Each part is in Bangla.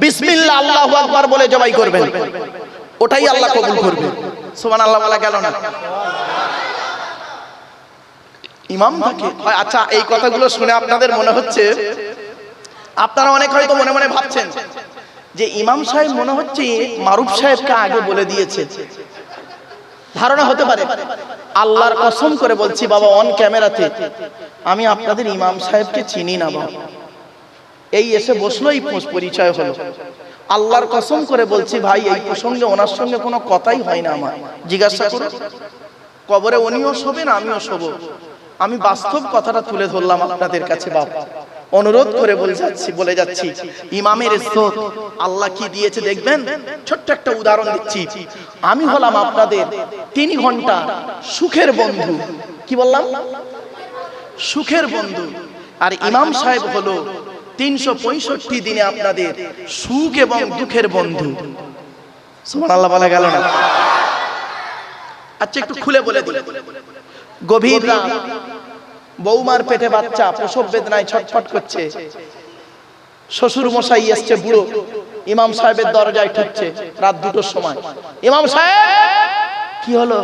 বিসমিল্লাহ, আল্লাহ আকবার বলে জবাই করবেন। ওটাই আল্লাহ কবুল করবে। আল্লাহ বলা গেল না। ইমাম থাকে। আচ্ছা এই কথাগুলো শুনে আপনাদের মনে হচ্ছে, আপনারা অনেক হয়তো মনে মনে ভাবছেন যে ইমাম সাহেব মনে হচ্ছে মারুফ সাহেবকে আগে বলে দিয়েছে। ধারণা হতে পারে। আল্লাহর কসম করে বলছি, বাবা অন ক্যামেরাতে আমি আপনাদের ইমাম সাহেবকে চিনি না, বাবা। এই এসে বসলোই পো- পরিচয় হলো। আল্লাহর কসম করে বলছি, ভাই, এই প্রসঙ্গে ওনার সঙ্গে কোনো কথাই হয় না আমার। জিজ্ঞাসা করুন। কবরে উনিও শোবেন, আমিও শোবো। আমি বাস্তব কথাটা তুলে ধরলাম আপনাদের কাছে বাবা অনুরোধ করে বলে যাচ্ছি বলে যাচ্ছি, ইমামের ইজ্জত আল্লাহ কি দিয়েছে দেখবেন? ছোট্ট একটা উদাহরণ দিচ্ছি। আমি হলাম আপনাদের তিন ঘণ্টা সুখের বন্ধু। কি বললাম? সুখের বন্ধু। আর ইমাম সাহেব হলো তিনশো পঁয়ষট্টি দিনে আপনাদের সুখ এবং দুঃখের বন্ধু। সুবহানাল্লাহ বলা গেল না? আচ্ছা একটু খুলে বলে গভীর রাত, বৌমার পেটে বাচ্চা, প্রসব বেদনায় ছটফট করছে। শ্বশুর মশাই এসছে বুড়ো, ইমাম সাহেবের দরজায় ঠুকছে রাত দুটোর সময়। ইমাম সাহেব, কি হলো?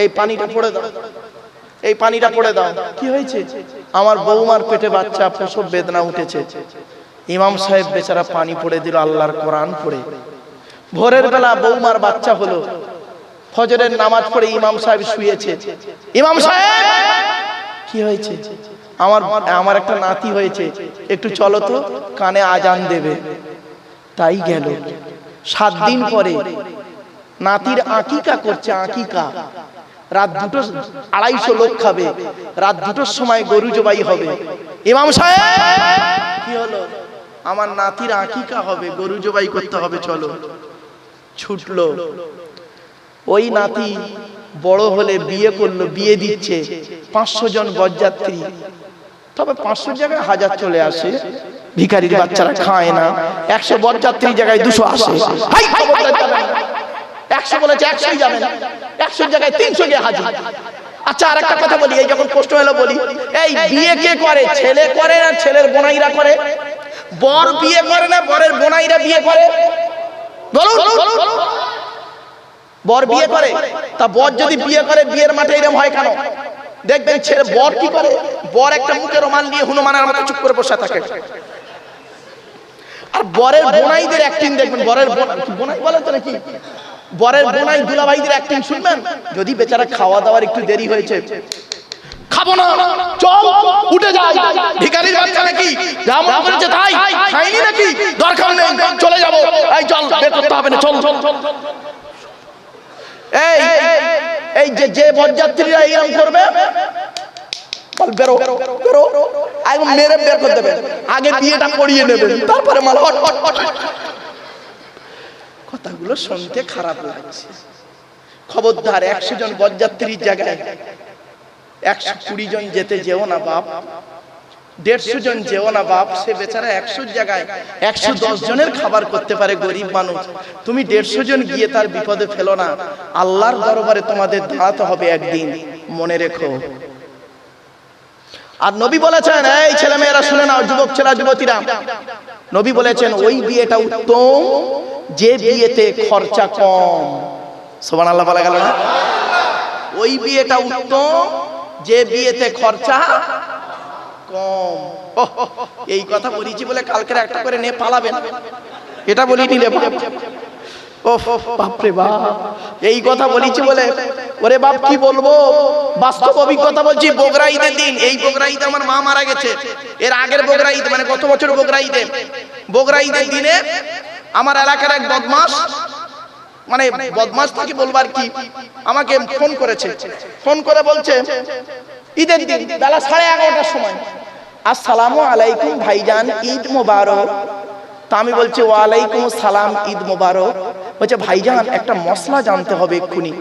এই পানিটা পড়ে দাও। এই পানিটা পড়ে দাও। কি হয়েছে? আমার বৌমার পেটে বাচ্চা প্রসব বেদনা উঠেছে। ইমাম সাহেব বেচারা পানি পড়ে দিল, আল্লাহর কোরআন পড়ে। ভোরের বেলা বৌমার বাচ্চা হলো। ফজরের নামাজ পড়ে ইমাম সাহেব শুয়েছে। ইমাম সাহেব! কি হয়েছে? আমার আমার একটা নাতি হয়েছে। একটু চলো তো, কানে আজান দেবে। তাই গেল। সাত দিন পরে নাতির আকিকা করছে, আকিকা। রাত দুটো আড়াইশো লোক খাবে, রাত দুটোর সময় গরু জবাই হবে। ইমাম সাহেব! কি হলো? আমার নাতির আকিকা হবে, গরু জবাই করতে হবে, চলো। ছুটলো। ওই নাতি বড় হলে বিয়ে করল, বিয়ে দিচ্ছে। পাঁচশো জন বরযাত্রী। তবে পাঁচশো জায়গায় হাজার চলে আসে। ভিখারির বাচ্চারা খায় না। একশো বরযাত্রীর জায়গায় দুশো আসে হাই, খবরদার যাবেন না। একশো বলেছে, একশোই যাবে না। একশোর জায়গায় তিনশো গিয়ে হাজির। আচ্ছা আর একটা কথা বলি, এই যখন প্রশ্ন এলো, বলি, এই বিয়ে কে করে? ছেলে করে না ছেলের বোনাইরা করে? বর বিয়ে করে না বরের বোনাইরা বিয়ে করে? বলুন। বর বিয়ে করে? তা বর যদি বিয়ে করে, বিয়ের মাঠে এরকম হয় কেন? দেখবেন ছেলে বর কি করে? বর একটা মুখে রোমাল নিয়ে হনুমানের মতো চুপ করে বসে থাকে। আর বরের বোনাইদের অ্যাক্টিং দেখবেন, বরের বোনাই বলে তো নাকি? বরের বোনাই দুলাভাইদের অ্যাক্টিং শুনবেন? যদি বেচারা খাওয়া দাওয়ার একটু দেরি হয়েছে। খাব না চল উঠে যাই। ভিখারির বাচ্চা নাকি? যা মনে করেছে তাই। খাইনি নাকি? দরকার নেই চলে যাব। এই চল বের করতে হবে না চল। চল এই এই যে যে বরযাত্রীরা এরকম করবে বেরো বেরো একদম মেরে বের করে দেবে। আগে বিয়েটা করিয়ে নেবেন তারপরে মাল হট হট হট। কথাগুলো শুনতে খারাপ লাগছে। খবরদার একশো জন বরযাত্রীর জায়গায় একশো কুড়ি জন যেতে যেও না বাপ, দেড়শো জন যেও না বাপ, সে বেচারা একশোর জায়গায় একশো দশ জনের খাবার করতে পারে গরিব মানুষ। তুমি দেড়শো জন গিয়ে তার বিপদে ফেলো না। আল্লাহর দরবারে তোমাদের দাঁড়াতে হবে একদিন, মনে রেখো। আর নবী বলেছেন, এই ছেলে মেয়েরা শুনে নাও, যুবক ছেলে, যুবতীরা নবী বলেছেন ওই বিয়েটা উত্তম যে বিয়েতে খরচা কম। সোবান আল্লাহ বলা গেল না? ওই বিয়েটা উত্তম যে বিয়েতে খরচা কম। এই কথা বলেছি বলে কালকের একটা করে নে পালাবেন। এটা বলি নিলে ও বাপরে বাপ। এই কথা বলেছি বলে ওরে বাপ, কি বলব? বাস্তব অভিজ্ঞতা বলছি বগরা ঈদের দিন। এই বগরা ঈদে আমার মা মারা গেছে। এর আগের বগরা ঈদ মানে গত বছর বগরা ঈদে বগরা ঈদের দিনে আমার এলাকার এক বদমাস মানে বদমাস কি বলবার কি? আমাকে ফোন করেছে। ফোন করে বলছে, ঈদের দিন, বেলা সাড়ে এগারোটার সময়। আসসালামু আলাইকুম ভাইজান, ঈদ মোবারক। তা আমি বলছি, ওয়ালাইকুম সালাম ঈদ মোবারক। বলছে, ভাইজান, একটা মশলা জানতে হবে এক্ষুনি।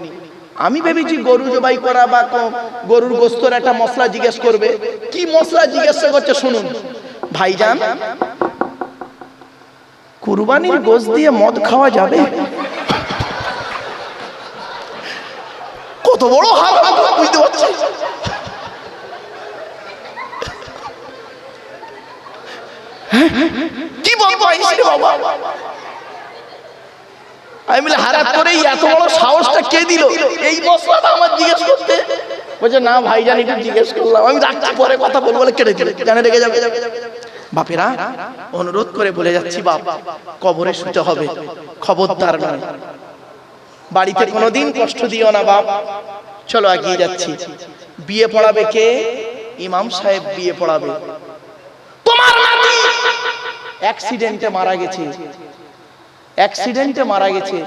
আমি ভেবেছি গরু জবাই করা বা গরুর গোস্তর একটা মশলা জিজ্ঞেস করবে। কি মশলা জিজ্ঞেস করছে শুনুন। ভাইজান, কুরবানির গোশ দিয়ে মদ খাওয়া যাবে? কত বড় হাল, বুঝতে পারছি কি বলব বাবা? আমি বলি হারাত এই এত বড় সাহসটা কে দিল? এই মশলাটা আমার জিজ্ঞেস করতে। বলছে, না ভাই, জানি একটু জিজ্ঞেস করলাম। আমি রাখছি, পরে কথা বলব বলে কেটে দিলে। জানে রেগে যাবে। বাপেরা, অনুরোধ করে বলে যাচ্ছি, বাপ, কবরে শুতে হবে। খবরদার নয়। বাড়িতে কোনোদিন কষ্ট দিও না, বাপ। চলো এগিয়ে যাচ্ছি। বিয়ে পড়াবে কে? ইমাম সাহেব বিয়ে পড়াবে। তোমার নাতি অ্যাক্সিডেন্টে মারা গেছে। অ্যাক্সিডেন্টে মারা গেছে।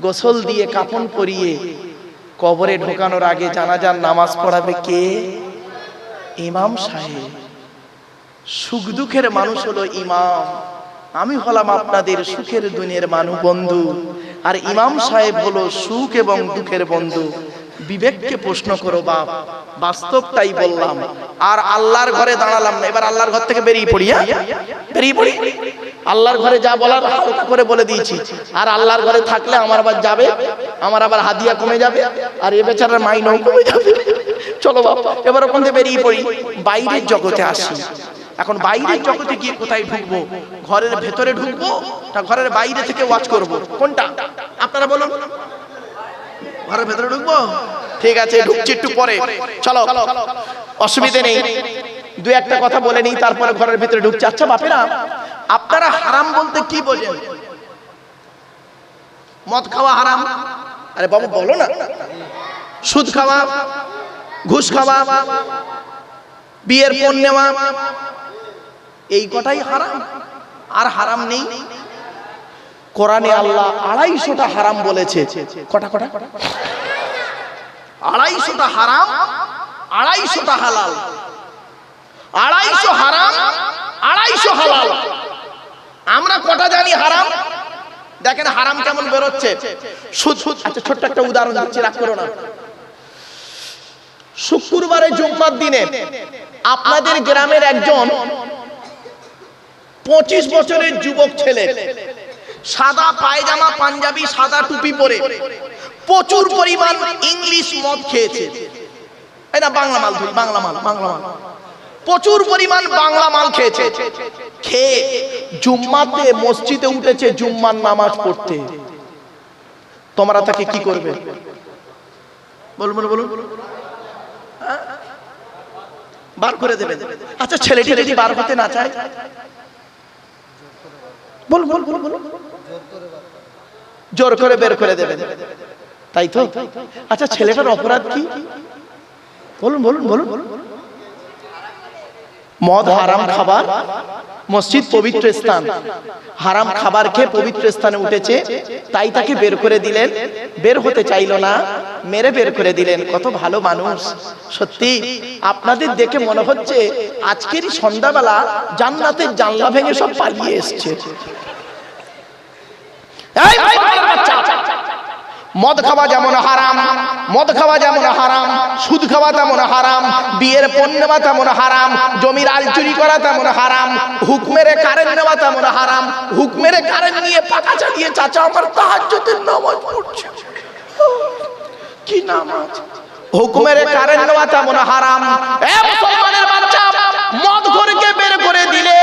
গোসল দিয়ে কাফন পরিয়ে কবরে ঢোকানোর আগে জানাজার নামাজ পড়াবে কে? ইমাম সাহেব। সুখ দুঃখের মানুষ হলো ইমাম। আমি হলাম আপনাদের সুখের দুনিয়ার মানু বন্ধু। আর ইমাম সাহেব হলো সুখ এবং দুঃখের বন্ধু। বিবেককে প্রশ্ন করো বাপ বাস্তবটাই বললাম। আর আল্লাহর ঘরে দাঁড়ালাম না, এবার আল্লাহর ঘর থেকে বেরিয়ে পড়ি হ্যাঁ? বেরিয়ে পড়ি। আল্লাহর ঘরে যা বলার হালকা করে বলে দিয়েছি। আর আল্লাহর ঘরে থাকলে আমার আবার যাবে, আমার আবার হাদিয়া কমে যাবে, আর এ বেচারার মাইনও কমে যাবে। চলো বাবা, এবার ওখান থেকে বেরিয়ে পড়ি, বাইরের জগতে আসি। এখন বাইরের জগতে গিয়ে কোথায় ঢুকবো? ঘরের ভেতরে ঢুকবো না ঘরের বাইরে থেকে ওয়াচ করব? কোনটা? আপনারা বলুন। ঘরের ভেতরে ঢুকবো? ঠিক আছে, ঢুকছি একটু পরে। চলো। অসুবিধে নেই। দু একটা কথা বলে নিই, তারপরে ঘরের ভেতরে ঢুকছে। আচ্ছা বাপেরা আপনারা হারাম বলতে কি বোঝেন? মদ খাওয়া হারাম? আরে বাবু, বলো না। সুদ খাওয়া, ঘুষ খাওয়া, বিয়ের পণ নেওয়া, এই কটাই হারাম। আর হারাম নেই। কোরআনে আল্লাহ আড়াইশোটা হারাম বলেছে। কটা কটা? আড়াইশোটা হারাম, আড়াইশোটা হালাল। আড়াইশো হারাম, আড়াইশো হালাল। আমরা কটা জানি হারাম? দেখেন হারাম কেমন বেরোচ্ছে। সুদ সুদ আচ্ছা ছোট্ট একটা উদাহরণ দিচ্ছি, রাগ করো না। শুক্রবারে জুম্মার দিনে আপনাদের গ্রামের একজন পঁচিশ বছরের যুবক ছেলে, সাদা পায়জামা, পাঞ্জাবি, সাদা টুপি পরে প্রচুর পরিমাণ ইংলিশ মদ খেয়েছে। এটা বাংলা মাল বাংলা মাল বাংলা মাল। প্রচুর পরিমাণ বাংলা মাল খেয়েছে। খেয়ে জুম্মাতে মসজিদে উঠেছে জুম্মার নামাজ পড়তে। তোমরা তাকে কি করবে? বলুন বলুন হ্যাঁ? বার করে দেবেন। আচ্ছা ছেলেটি যদি বার হতে না চায়? বল বল বল বল জোর করে বের করে দেবেন। তাই তো? আচ্ছা ছেলেটার অপরাধ কি? বলুন বলুন বলুন বলুন। মদ হারাম খাবার মসজিদ পবিত্র স্থান হারাম খাবার খেয়ে পবিত্র স্থানে উঠেছে তাই তাকে বের করে দিলেন বের হতে চাইলো না মেরে বের করে দিলেন কত ভালো মানুষ সত্যি আপনাদের দেখে মনে হচ্ছে আজকেরই সন্ধ্যাবেলা জান্নাতের জানলা ভেঙে সব পালিয়ে এসছে! মদ খাওয়া যেমন হারাম, মদ খাওয়া যেমন হারাম, সুদ খাওয়া তেমন হারাম, বিয়ের পণ্য নেওয়া তেমন হারাম, জমির আল চুরি করা তেমন হারাম হুক মেরে কারেন্ট নেওয়া তেমন হারাম হুক মেরে কারেন্ট নিয়ে পাকা চালিয়ে চাচা আমার তাহাজ্জুদের নামাজ পড়ছে। কি নামাজ হুকুমের কারেন্ট নেওয়া তেমন হারাম। এ মুসলমানের বাচ্চা, মদ ঘরকে বের করে দিলে,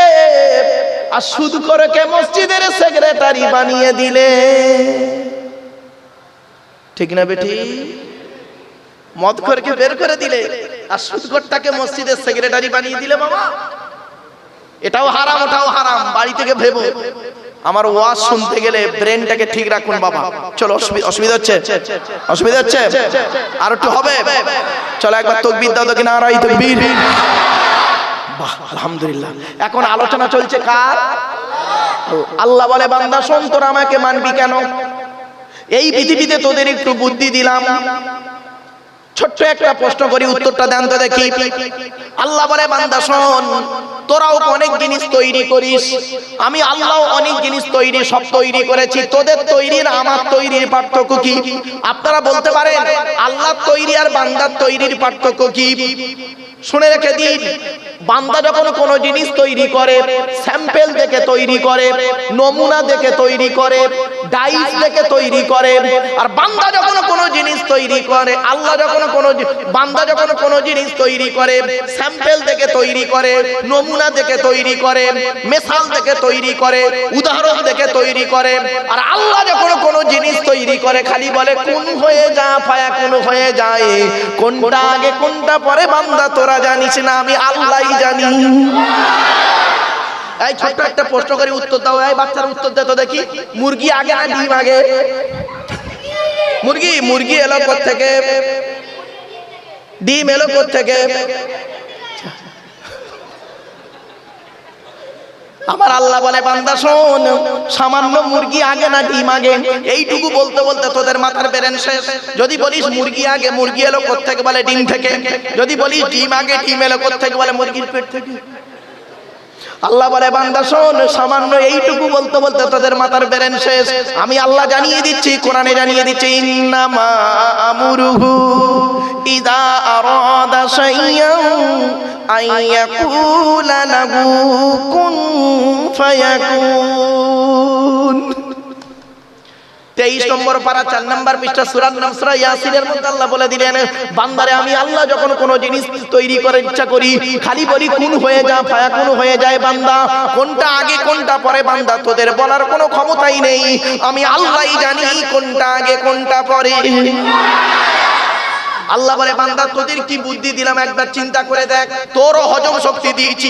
আর সুদ করে কে মসজিদের সেক্রেটারি বানিয়ে দিলে। ঠিক না বেটি? মদ খোরকে বের করে দিলে, আর সুদঘরটাকে মসজিদের সেক্রেটারি বানিয়ে দিলে বাবা। এটাও হারাম, ওটাও হারাম, বাড়ি থেকে ভেবো। আমার ওয়াজ শুনতে গেলে ব্রেনটাকে ঠিক রাখুন বাবা। চলো, অসুবি- অসুবিধা হচ্ছে? অসুবিধা হচ্ছে? আর একটু হবে? চলো একবার তকবির দাও তো কিনা আর তকবির। বাহ, আলহামদুলিল্লাহ। এখন আলোচনা চলছে কার? আল্লাহ বলে, বান্দা, শোন, তোরা আমাকে মানবি কেন? এই পৃথিবীতে তোদের একটু বুদ্ধি দিলাম। ছোট্ট একটা প্রশ্ন করি, উত্তরটা দেন তো দেখি। আল্লাহ বলে, বান্দা, শোন, তোরাও অনেক জিনিস তৈরি করিস। আমি আল্লাহ অনেক জিনিস তৈরি, সব তৈরি করেছি। তোদের তৈরির, আমার তৈরির পার্থক্য কি? আপনারা বলতে পারেন আল্লাহ তৈরি আর বান্দার তৈরির পার্থক্য কি? শুনে রেখে দিন বান্দা যখন কোনো জিনিস তৈরি করে স্যাম্পেল দেখে তৈরি করে নমুনা দেখে তৈরি করে ডাইস দেখে তৈরি করে আর বান্দা যখন কোনো জিনিস তৈরি করে আল্লাহ যখন কোনো বান্দা যখন কোনো জিনিস তৈরি করে স্যাম্পেল দেখে তৈরি করে নমুনা দেখে তৈরি করে মেশাল দেখে তৈরি করে উদাহরণ দেখে তৈরি করে আর আল্লাহ যখন কোনো জিনিস তৈরি করে খালি বলে কোন হয়ে যা ফায়া কোন হয়ে যায় কোনটা আগে কোনটা পরে বান্দা তোরা জানিস না, আমি আল্লাহ জানি। এই ছোট্ট একটা প্রশ্ন করে, উত্তর দাও। এই বাচ্চার উত্তর দে তো দেখি। মুরগি আগে না ডিম আগে? মুরগি মুরগি এলো থেকে ডিম এলো থেকে আমার আল্লাহ বলে, বান্দা, শোন, সামান্য মুরগি আগে না ডিম আগে? এইটুকু বলতে বলতে তোদের মাথার বেরেন শেষ। যদি বলিস মুরগি আগে, মুরগি এলো কোথেকে বলে ডিম থেকে? যদি বলিস ডিম আগে, ডিম এলো কোথেকে বলে মুরগির পেট থেকে? আল্লাহ বলে, বান্দা, শোন, সামান্য এইটুকু বলতে বলতে তাদের মাথার বেরেন শেষ। আমি আল্লাহ জানিয়ে দিচ্ছি, কোরআনে জানিয়ে দিচ্ছি, ইন্নামা আমুরুহু ইদা আরাদা আইয়াকুলা কুন ফায়াকুন। তেইশ নম্বর পারা চার নম্বর পৃষ্ঠা সুরার নাম সুরা ইয়াসিনের মধ্যে আল্লাহ বলে দিলেন, বান্দারে, আমি আল্লাহ যখন কোনো জিনিস তৈরি করার ইচ্ছা করি, খালি বলি কোন হয়ে যা ফায়া কোন হয়ে যায় বান্দা, কোনটা আগে, কোনটা পরে বান্দা, তোদের বলার কোনো ক্ষমতাই নেই, আমি আল্লাহই জানি কোনটা আগে, কোনটা পরে। আল্লাহ বলে, বান্দা, তোদের কি বুদ্ধি দিলাম? একবার চিন্তা করে দেখ, তোরও হজম শক্তি দিয়েছি।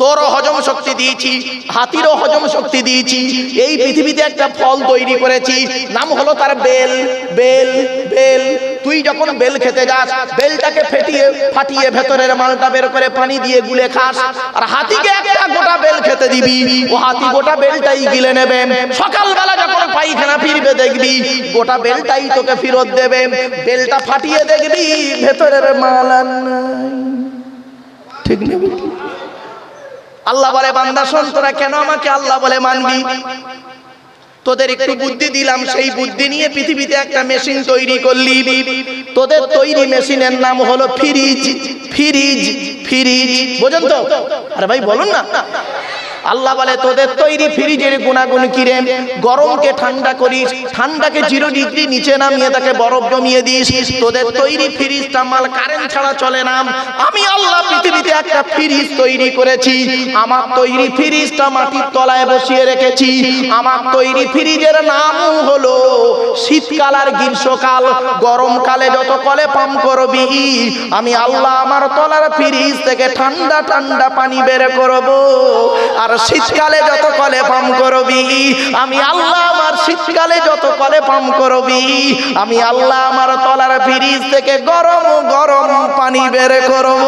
তোরও হজম শক্তি দিয়েছি, হাতিরও হজম শক্তি দিয়েছি, এই পৃথিবীতে একটা ফল তৈরি করেছি, নাম হলো তার বেল বেল বেল। তুই যখন বেল খেতে যাস, বেলটাকে ফেটিয়ে, ফাটিয়ে ভেতরের মালটা বের করে পানি দিয়ে গুলে খাস, আর হাতিকে একটা গোটা বেল খেতে দিবি। ও হাতি গোটা বেলটাই গিলে নেবে। সকালবেলা যখন পায়খানা ফিরবে দেখবি, গোটা বেলটাই তোকে ফেরত দেবে। বেলটা ফাটিয়ে দেখবি, ভেতরের মাল আর নাই। ঠিক নেবে আল্লাহ বলে, বান্দা, শোন, তোরা কেন আমাকে আল্লাহ বলে মানবি? তোদের একটু বুদ্ধি দিলাম, সেই বুদ্ধি নিয়ে পৃথিবীতে একটা মেশিন তৈরি করলি। তোদের তৈরি মেশিনের নাম হলো ফ্রিজ ফ্রিজ ফ্রিজ। বোঝেন তো? আরে ভাই, বলুন না। আল্লাহ বলে, তোদের তৈরি ফ্রিজের গুণাগুণ কিরে গরমকে ঠান্ডা করিস, ঠান্ডাকে জিরো ডিগ্রি নিচে নামিয়ে তাকে বরফ জমিয়ে দিস। তোদের তৈরি ফ্রিজটা মাল কারেন্ট ছাড়া চলে না। আমি আল্লাহ পৃথিবীতে একটা ফ্রিজ তৈরি করেছি। আমার তৈরি ফ্রিজটা মাটির তলায় বসিয়ে রেখেছি। আমার তৈরি ফ্রিজের নাম হলো শীতকাল আর গ্রীষ্মকাল। গরমকালে যত কলে পাম করবি, আমি আল্লাহ আমার তলার ফ্রিজ থেকে ঠান্ডা ঠান্ডা পানি বের করব। আর শীতকালে যত কলে পাম করবি, আমি আল্লাহ আমার শীতকালে যত কলে পাম করবি, আমি আল্লাহ আমার তলার ফ্রিজ থেকে গরম গরম পানি বের করব।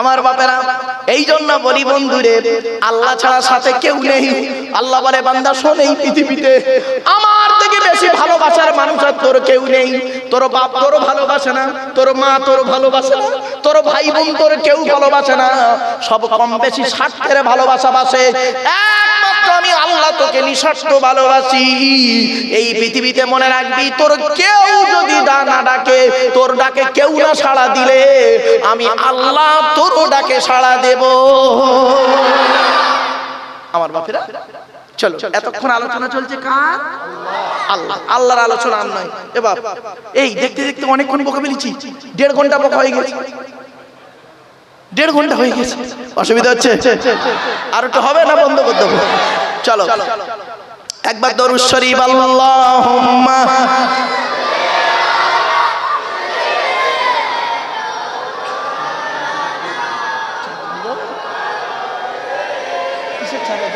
আমার বাপেরা এই জন্য বলি বন্ধুরে, আল্লাহ ছাড়া সাথে কেউ নেই। আল্লাহ বলে, বান্দা, শোন এই পৃথিবীতে। আমার থেকে বেশি ভালোবাসার মানুষ আর তোর কেউ নেই। তোর বাপ তোর ভালোবাসে না, তোর মা তোর ভালোবাসে না, তোর ভাই বোন তোর কেউ ভালোবাসে না। সব কম বেশি স্বার্থের ভালোবাসা বাসে। আমি আল্লাহ তোকে নিঃস্বার্থ ভালোবাসি। এই পৃথিবীতে মনে রাখবি, তোর কেউ যদি ডানা ডাকে, তোর ডাকে কেউ না সাড়া দিলে, আমি আল্লাহ তোর ডাকে সাড়া দেব। আমার বাপেরা, চলো, এতক্ষণ আলোচনা চলছে কার? আল্লাহ, আল্লাহর আলোচনা আর নয়। এবার এই দেখতে দেখতে অনেকক্ষণ বকে ফেলেছি দেড় ঘণ্টা বকা হয়ে গেছে। দেড় ঘণ্টা হয়ে গেছে। অসুবিধা হচ্ছে? আর একটু হবে না বন্ধ করতে হবে? চলো। একবার দরুদ শরীফ আল্লাহুম্মা।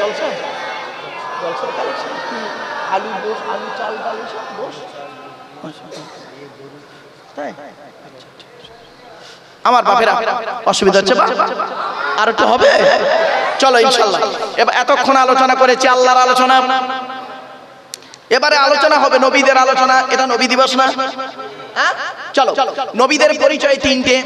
জলসা? জলসার কালেকশন আলু বস আলু চাল ডাল সব বস? তাই? আমার বাপেরা অসুবিধা হচ্ছে আর একটু হবে? চলো ইনশাল্লাহ। এবার এতক্ষণ আলোচনা করেছি আল্লাহর আলোচনা। এবারে আলোচনা হবে নবীদের আলোচনা। এটা নবী দিবস না? হ্যাঁ? চলো নবীদের পরিচয় তিনটে।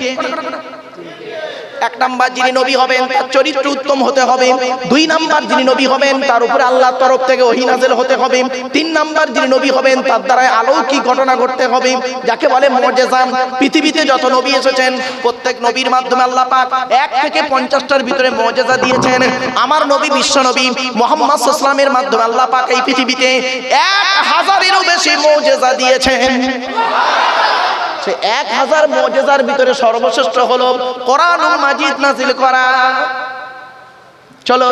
এক নাম্বার যিনি নবী হবেন, তার চরিত্র উত্তম হতে হবে। দুই নাম্বার যিনি নবী হবেন, তার উপরে আল্লাহর তরফ থেকে ওহী নাযিল হতে হবে। তিন নাম্বার যিনি নবী হবেন, তার দ্বারা অলৌকিক ঘটনা ঘটতে হবে। যাকে বলে মুজিজা পৃথিবীতে যত নবী এসেছেন, প্রত্যেক নবীর মাধ্যমে আল্লাহ পাক এক থেকে পঞ্চাশটার ভিতরে মুজিজা দিয়েছেন। আমার নবী, বিশ্ব নবী মোহাম্মদ ইসলামের মাধ্যমে আল্লাহ পাক এই পৃথিবীতে এক হাজারেরও বেশি মুজিজা দিয়েছেন। সে এক হাজার মজেজার ভিতরে সর্বশ্রেষ্ঠ হলো কোরআন মাজিদ নাজিল করা। চলো,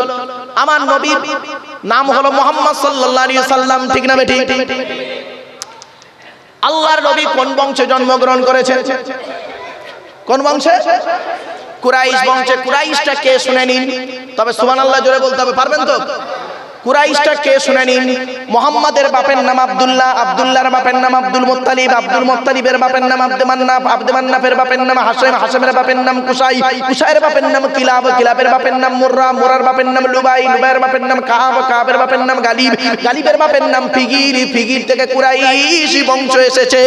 আমার নবীর নাম হলো মোহাম্মদ আলাইহি সাল্লাম ঠিক না বেঠিক? আল্লাহর নবী কোন বংশে জন্মগ্রহণ করেছেন? কোন বংশে? কুরাইশ বংশে। কুরাইশটা কে শুনে নিন। তবে সুবহানাল্লাহ জোরে বলতে হবে, পারবেন তো? কুরাইশটা কে শুনে নিন মোহাম্মদের বাপের নাম আব্দুল্লাহ আব্দুল্লাহর বাপের নাম আব্দুল মুত্তালিব আব্দুল মুত্তালিবের বাপের নাম আব্দে মান্নাফ আব্দে বাপের নাম হাসেম হাসেমের বাপের নাম কুসাই কুসাইয়ের বাপের নাম কিলাব কিলাবের বাপের নাম মুর্রা মুরার বাপের নাম লুবাই লুবাইয়ের বাপের নাম কাব কাবের বাপের নাম গালিব গালিবের বাপের নাম ফিগির ফিগির থেকে কুরাইশ বংশ এসেছে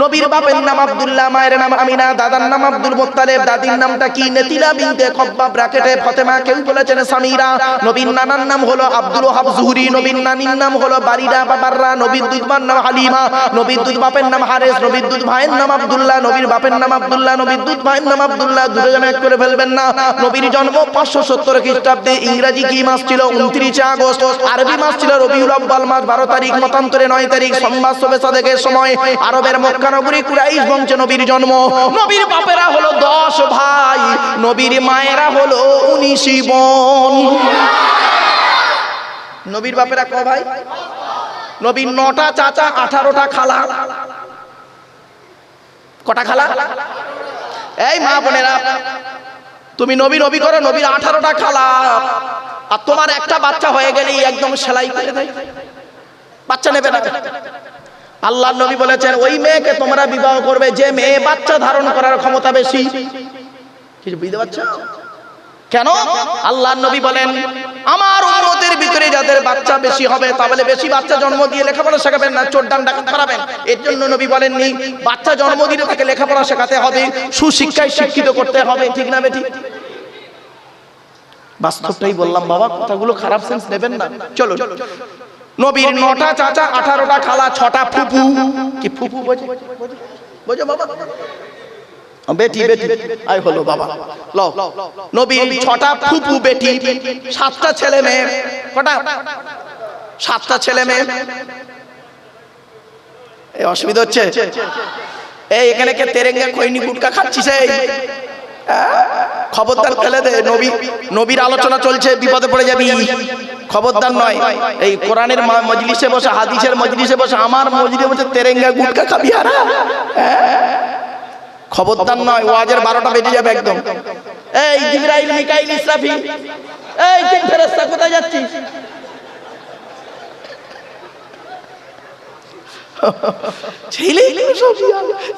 নবীর বাপের নাম আব্দুল্লাহ, মায়ের নাম আমিনা, দাদার নাম আব্দুল মুত্তালিব, দাদির নামটা কি? নেতিলা বিনতে খব্বা ব্র্যাকেটে ফাতেমা, কেউ বলেছেন সামিরা। নবীর নানার নাম হলো আব্দুল ওহাব জুহরি, নবীর নানির নাম হলো বারিদা বাবাররা, নবীর দুধবার নাম হালিমা, নবীর দুধ বাপের নাম হারেস, নবীর দুধ ভাইয়ের নাম আব্দুল্লাহ, নবীর বাপের নাম আব্দুল্লাহ, নবীর দুধ ভাইয়ের নাম আব্দুল্লাহ, দুটো দুজন এক করে ফেলবেন না। নবীর জন্ম পাঁচশো সত্তর খ্রিস্টাব্দে ইংরাজি কি মাস ছিল? উনত্রিশে আগস্ট। আরবি মাস ছিল রবিউল আব্বাল মাস, বারো তারিখ, মতান্তরে নয় তারিখ, সোমবার সবে সাদেকের সময়। আরবের মক্কানগরী কুরাইশ বংশে নবীর জন্ম। নবীর বাপেরা হলো দশ ভাই, নবীর মায়েরা হলো উনিশ বোন। নবীর বাপেরা ক ভাই? নবীর নটা চাচা, আঠারোটা খালা। কটা খালা? এই মা বোনেরা, তুমি নবী নবী করো নবীর আঠারোটা খালা। আর তোমার একটা বাচ্চা হয়ে গেলেই একদম সেলাই করে দেয়। বাচ্চা নেবে না? আল্লাহ নবী বলেছেন, ওই মেয়েকে তোমরা বিবাহ করবে, যে মেয়ে বাচ্চা ধারণ করার ক্ষমতা বেশি। কিছু বুঝতে কেন? আল্লাহ নবী বলেন, আমার উন্মতের ভিতরে যাদের বাচ্চা বেশি হবে, তাহলে বেশি বাচ্চা জন্ম দিয়ে লেখাপড়া শেখাবেন না, চোর ডান ডাকাত করাবেন এর জন্য নবী বলেননি, বাচ্চা জন্ম দিলে তাকে লেখাপড়া শেখাতে হবে, সুশিক্ষায় শিক্ষিত করতে হবে। ঠিক না বেঠিক? বাস্তবটাই বললাম, বাবা, কথাগুলো খারাপ সেন্স নেবেন না। চলো নবীর নটা চাচা আঠারোটা খালা ছটা ফুপু। কি ফুপু বোঝে? বোঝো বাবা? বেটি বেটি। আই হলো বাবা। লও। নবীর ছটা ফুপু বেটি। সাতটা ছেলে মেয়ে। কটা? সাতটা ছেলে মেয়ে। এই অসুবিধা হচ্ছে? এই এখানে কে তেরেঙ্গা খৈনি গুটকা খাচ্ছিস? এই। খবরদার ফেলে দে, নবী, নবীর আলোচনা চলছে, বিপদে পড়ে যাবি। খবরদার নয়, এই কোরআনের মজলিসে বসে, হাদিসের মজলিসে বসে, আমার মজলিসে বসে তেরেঙ্গা গুটকা খাবি আর খবরদার নয়, ওয়াজের বারোটা বেজে যাবে একদম। এই জিবরাইল, মিকাইল ইসরাফি এই তিন কোথায় যাচ্ছিস? ছেলে? সব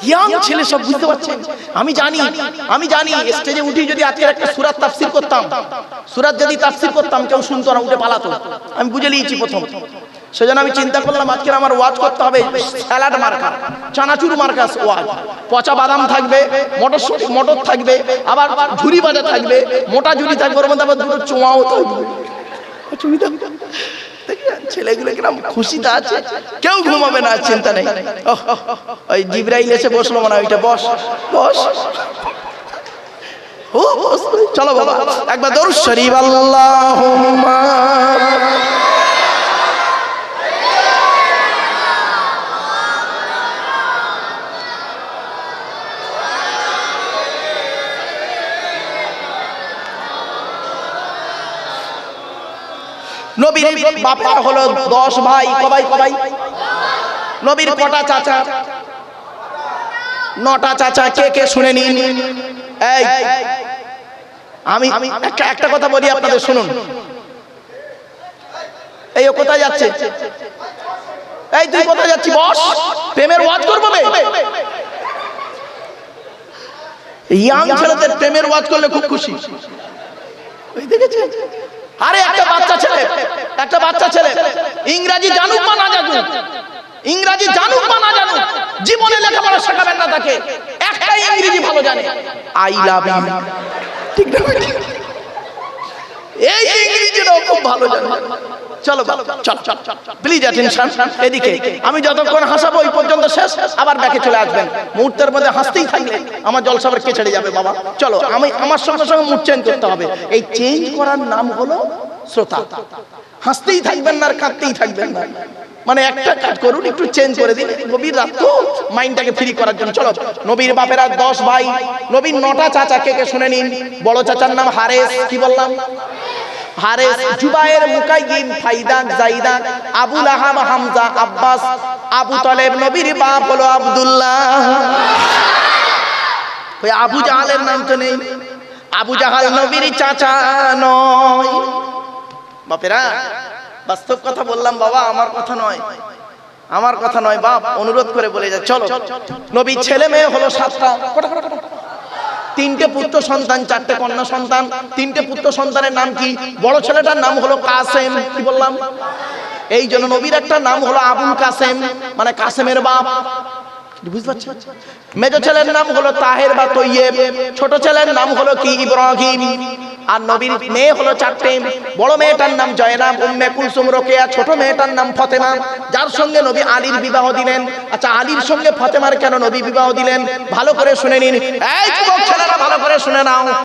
ইয়াং ছেলে সব বুঝতে পারছেন আমি জানি আমি জানি স্টেজে উঠি যদি আজকে একটা সুরাত তাফসির করতাম। সুরাত যদি তাফসির করতাম, কেউ শুনতো না, উঠে পালাতো। আমি বুঝে নিয়েছি প্রথম। সেজন্য আমি চিন্তা করলাম আজকে আমার ওয়াজ করতে হবে স্যালাড মার্কা, চানাচুর মার্কা ওয়াজ। পচা বাদাম থাকবে মটর মটর থাকবে, আবার ঝুরি বাজা থাকবে, মোটা ঝুরি থাকবে, ওর মধ্যে আবার দুটো চোঁয়াও থাকবে? ছেলেগুলো কিরম খুশিতে আছে? কেউ ঘুমাবে না চিন্তা নেই। ওহ, ওই জিব্রাইল এসে বসল মনে হয় ওইটা বস। বস। ও। চলো বাবা একবার দরুদ শরীফ আল্লাহুম্মা। নবীর বাপের হলো দশ ভাই কবাই কবাই নবীর কটা চাচা? নটা চাচা, কে কে শুনে নিন? এই, আমি একটা একটা কথা বলি আপনাদের, শুনুন। এই কোথায় যাচ্ছে? এই তুই কোথায় যাচ্ছি বস? প্রেমের ওয়াজ করব? ইয়াং ছেলেদের প্রেমের ওয়াজ করলে খুব খুশি। ওই দেখেছেন? আরে একটা বাচ্চা ছেলে একটা বাচ্চা ছেলে। ইংরাজি জানুক বা না জানুক ইংরাজি জানুক বা না জানুক জীবনে লেখাপড়া শেখাবেন না তাকে। একটাই ইংরেজি ভালো জানে। আই লাভ ইউ ঠিক না এই ইংরেজিটাও খুব ভালো জানো। চলো চল প্লিজ অ্যাটেনশন এদিকে। আমি যতক্ষণ হাসাবো ওই পর্যন্ত শেষ। আবার ব্যাকে চলে আসবেন। মুহূর্তের মধ্যে হাসতেই থাকলে আমার জলসাবার কে ছেড়ে যাবে বাবা? চলো আমি আমার সঙ্গে সঙ্গে মুড চেঞ্জ করতে হবে। এই চেঞ্জ করার নাম হলো শ্রোতা। হাসতেই থাকবেন না আর কাঁদতেই থাকবেন না। মানে একটা কাজ করুন একটু চেঞ্জ করে দিন। নবীর রাত তো মাইন্ডটাকে ফ্রি করার জন্য। চলো নবীর বাপেরা দশ ভাই নবীর নটা চাচা কে কে শুনে নিন? বড় চাচার নাম হারেস কি বললাম? হারেস জুবায়ের মুকাইয়িম ফাইদাক জাইদাক আবুল আহাব হামজা আব্বাস আবু তালেব নবীর বাপ হলো আব্দুল্লাহ। ওই আবু জাহালের নাম তো নেই। আবু জাহাল নবীর চাচা নয়। বাপেরা বাস্তব কথা বললাম বাবা আমার কথা নয়। আমার কথা নয় বাপ অনুরোধ করে বলে যা চলো নবীর ছেলে মেয়ে হলো সাতটা। কটা, কটা? তিনটে পুত্র সন্তান, চারটে কন্যা সন্তান। তিনটে পুত্র সন্তানের নাম কি? বড় ছেলেটার নাম হলো কাসেম। কি বললাম? এই জন্য নবীর একটা নাম হলো আবুল কাসেম মানে কাসেমের বাপ। বুঝতে পারছেন? মেজো ছেলের নাম হলো তাহের বা তৈয়েব। ছোট ছেলের নাম হলো কি? ইব্রাহিম। আর নবীর মেয়ে হলো চারটে। বড় মেয়েটার নাম জয়নাব উম্মে কুলসুম রোকেয়া, ছোট মেয়েটার নাম ফতেমা। যার সঙ্গে নবী আলীর বিবাহ দিলেন। আচ্ছা আলীর সঙ্গে ফতেমার কেন নবী বিবাহ দিলেন? ভালো করে শুনে নিন। এই ছেলেরা, ভালো করে শুনে নাও।